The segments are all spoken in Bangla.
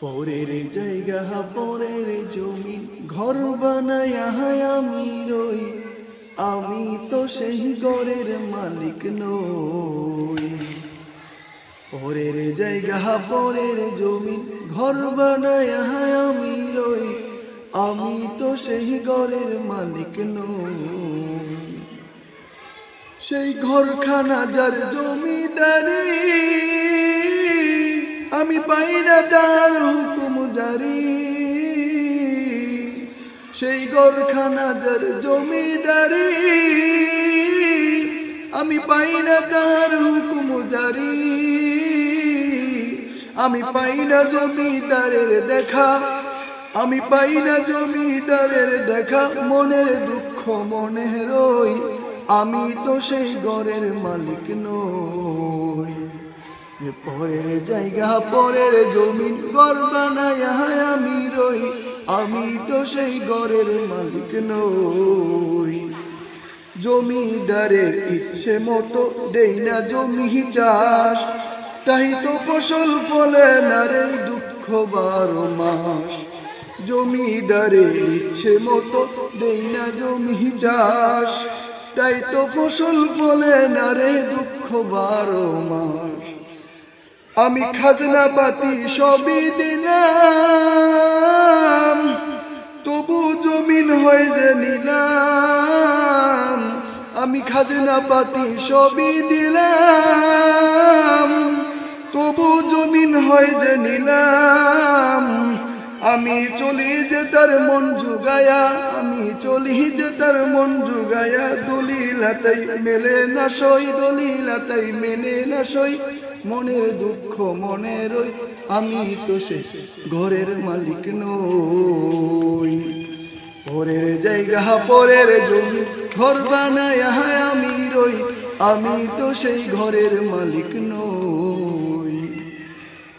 পরের জায়গা, পরের জমি, ঘর বানায় আমি রই। আমি তো সেই ঘরের মালিক নই। পরের জায়গা, পরের জমি, ঘর বানায় আমি রই। আমি তো সেই ঘরের মালিক নই। সেই ঘরখানা যার জমিদারি আমি তার হুকুম জারি। সেই ঘরখানা যার জমিদারি, আমি পাই না তার হুকুম জারি। আমি পাই না জমিদারের দেখা, আমি পাই না জমিদারের দেখা। মনের দুঃখ মনে রই, আমি তো সেই ঘরের মালিক নই। পরের জায়গা, পরের জমিন ঘর বানায় আমি রই, আমি তো সেই ঘরের মালিক নই। জমিদারের ইচ্ছে মতো দেই না জমি চাষ, তাই তো ফসল ফলে না রে দুঃখ বারো মাস। জমিদারের ইচ্ছে মতো দেই না জমি চাষ, তাই তো ফসল ফলে না রে দুঃখ বারো মাস। আমি খাজনা পাতি সবই দিলাম, তবু জমিন হয়ে যে নিলাম। আমি খাজনা পাতি সবই দিলাম, তবু জমিন হয়ে যে নিলাম। আমি চলি যে তার মন জুগায়া, আমি চলি যে তার মন জুগায়া, দলিলাতাই মেলে না সই, দলিলাতাই মেনে না সই, মনের দুঃখ মনে রই, আমি তো সে ঘরের মালিক নই। পরের জায়গা, পরের জমি, ঘর বানায় আমি রই, আমি তো সেই ঘরের মালিক নই।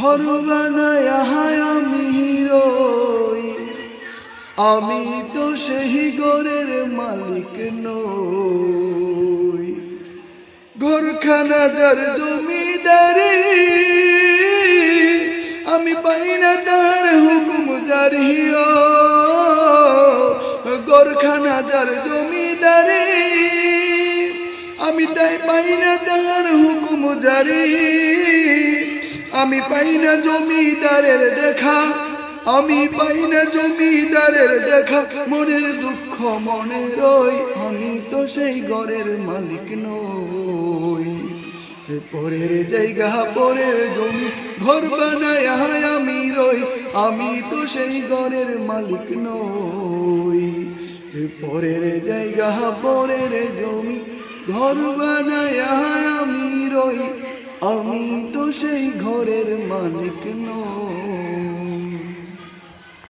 ঘর বানায় আমি রই আমি তো সেই ঘরের মালিক নই। ঘরখানা যার জমিদারি, আমি পাই না তার হুকুম জারিও গরখানা যার জমিদারি, আমি তাই পাই না তার হুকুম জারি আমি পাই না জমিদারের দেখা, আমি পাই না জমিদারের দেখা। মনের দুঃখ মনে রই, আমি তো সেই ঘরের মালিক নই। পরের জায়গা, পরের জমি, ঘর বানায় আমি রই, আমি তো সেই ঘরের মালিক নই। পরের জায়গা, পরের জমি, ঘর বানায় ঘরের মালিক নই